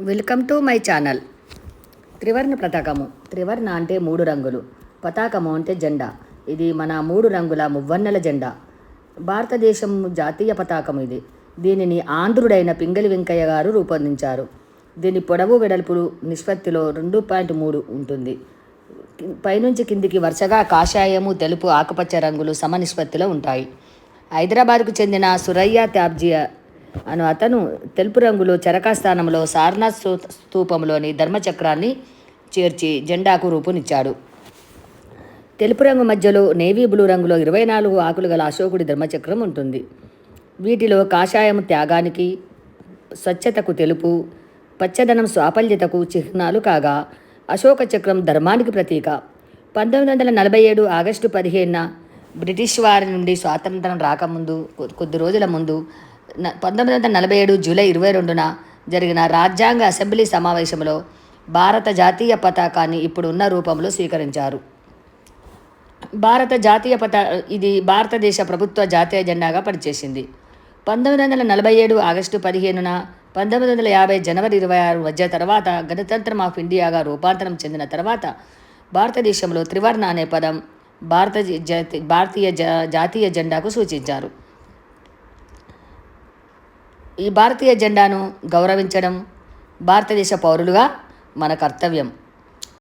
Welcome to my channel. త్రివర్ణ పతాకము. త్రివర్ణ అంటే మూడు రంగులు. పతాకము అంటే జెండా. ఇది మన మూడు రంగుల మువ్వన్నెల జెండా. భారతదేశం జాతీయ పతాకం ఇది. దీనిని ఆంధ్రుడైన పింగళి వెంకయ్య గారు రూపొందించారు. దీని పొడవు వెడల్పులు నిష్పత్తిలో రెండు పాయింట్ మూడు ఉంటుంది. పైనుంచి కిందికి వరుసగా కాషాయము తెలుపు ఆకుపచ్చ రంగులు సమ నిష్పత్తిలో ఉంటాయి. హైదరాబాద్కు చెందిన సురయ్య త్యాబ్జీ అను అతను తెలుపు రంగులో చరకా స్థానంలో సారనాథ్ స్తూ- స్తూపంలోని ధర్మచక్రాన్ని చేర్చి జెండాకు రూపునిచ్చాడు. తెలుపు రంగు మధ్యలో నేవీ బ్లూ రంగులో ఇరవై నాలుగు ఆకులు గల అశోకుడి ధర్మచక్రం ఉంటుంది. వీటిలో కాషాయం త్యాగానికి స్వచ్ఛతకు తెలుపు పచ్చదనం స్వాపల్యతకు చిహ్నాలు కాగా అశోక చక్రం ధర్మానికి ప్రతీక. పంతొమ్మిది వందల నలభై ఏడు ఆగస్టు పదిహేనున బ్రిటిష్ వారి నుండి స్వాతంత్రం రాకముందు కొద్ది రోజుల ముందు పంతొమ్మిది వందల నలభై ఏడు జూలై ఇరవై రెండున జరిగిన రాజ్యాంగ అసెంబ్లీ సమావేశంలో భారత జాతీయ పతాకాన్ని ఇప్పుడు ఉన్న రూపంలో స్వీకరించారు. భారత జాతీయ పతా ఇది భారతదేశ ప్రభుత్వ జాతీయ జెండాగా పనిచేసింది. పంతొమ్మిది వందల నలభై ఏడు ఆగస్టు పదిహేనున పంతొమ్మిది వందల యాభై జనవరి ఇరవై ఆరు మధ్య తర్వాత గణతంత్రం ఆఫ్ ఇండియాగా రూపాంతరం చెందిన తర్వాత భారతదేశంలో త్రివర్ణ అనే పదం భారత జాతీయ భారతీయ జాతీయ జెండాకు సూచించారు. ఈ భారతీయ జెండాను గౌరవించడం భారతదేశ పౌరులుగా మన కర్తవ్యం.